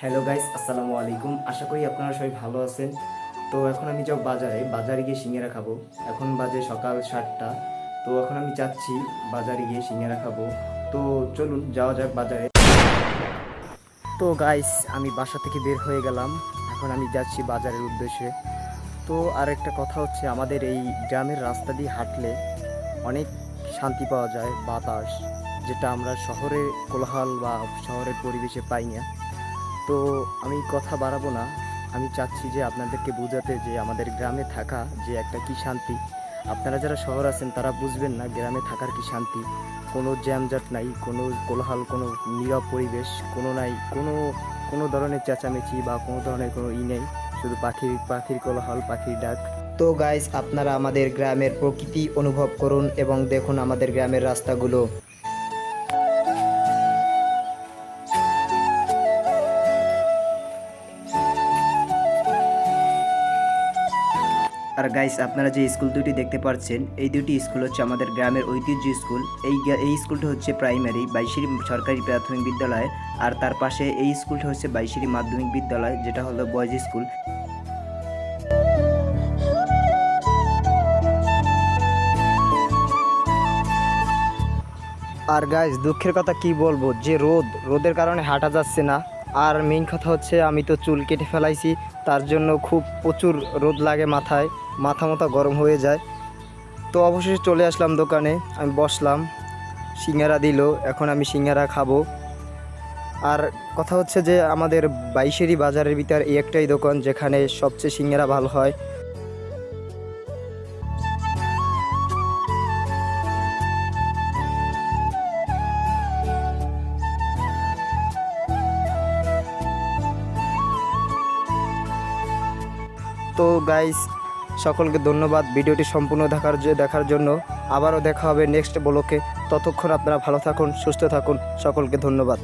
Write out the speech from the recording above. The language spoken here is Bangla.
হ্যালো গাইস আসসালামু আলাইকুম। আশা করি আপনারা সবাই ভালো আছেন। তো এখন আমি যাব বাজারে। বাজারে গিয়ে সিঙ্গারা খাব। এখন বাজে সকাল সাতটা। তো এখন আমি যাচ্ছি বাজারে গিয়ে সিঙ্গারা খাব। তো চলুন, যাওয়া যাক বাজারে। তো গাইস আমি বাসা থেকে বের হয়ে গেলাম। এখন আমি যাচ্ছি বাজারের উদ্দেশ্যে। তো আর একটা কথা হচ্ছে, আমাদের এই গ্রামের রাস্তা দিয়ে হাঁটলে অনেক শান্তি পাওয়া যায়, বাতাস, যেটা আমরা শহরে কোলাহল বা শহরের পরিবেশে পাই না। তো আমি কথা বাড়াবো না। আমি চাচ্ছি যে আপনাদেরকে বোঝাতে যে আমাদের গ্রামে থাকা যে একটা কি শান্তি। আপনারা যারা শহর আছেন, তারা বুঝবেন না গ্রামে থাকার কি শান্তি। কোনো জ্যামজাট নাই, কোনো কোলাহল, কোনো নীরব পরিবেশ, কোনো নাই, কোনো কোনো ধরনের চেঁচামেচি বা কোনো ধরনের কোনো ই নেই। শুধু পাখির পাখির কোলাহল, পাখির ডাক। তো গাইস আপনারা আমাদের গ্রামের প্রকৃতি অনুভব করুন এবং দেখুন আমাদের গ্রামের রাস্তাগুলো। আর গাইস আপনারা যে স্কুল দুটি দেখতে পাচ্ছেন, এই দুটি স্কুল হচ্ছে আমাদের গ্রামের ঐতিহ্য স্কুল এই এই স্কুলটা হচ্ছে প্রাইমারি বাইশিরি সরকারি প্রাথমিক বিদ্যালয়। আর তার পাশে এই স্কুলটা হচ্ছে বাইশিরি মাধ্যমিক বিদ্যালয়, যেটা হলো বয়েজ স্কুল আর গাইস দুঃখের কথা কি বলব? যে রোদ, রোদের কারণে হাঁটা যাচ্ছে না। আর মেইন কথা হচ্ছে আমি তো চুল কেটে ফেলাইছি, তার জন্য খুব প্রচুর রোদ লাগে মাথায়, মাথা মাথা গরম হয়ে যায়। তো অবশেষে চলে আসলাম দোকানে, আমি বসলাম, সিঙ্গারা দিল, এখন আমি সিঙ্গারা খাব। আর কথা হচ্ছে যে আমাদের বাইশেরই বাজারের ভিতর এই একটাই দোকান যেখানে সবচেয়ে সিঙ্গারা ভালো হয়। তো গাইস সকলকে ধন্যবাদ ভিডিওটি সম্পূর্ণ দেখার দেখার জন্য। আবারও দেখা হবে নেক্সট ব্লকে ততক্ষণ আপনারা ভালো থাকুন, সুস্থ থাকুন। সকলকে ধন্যবাদ।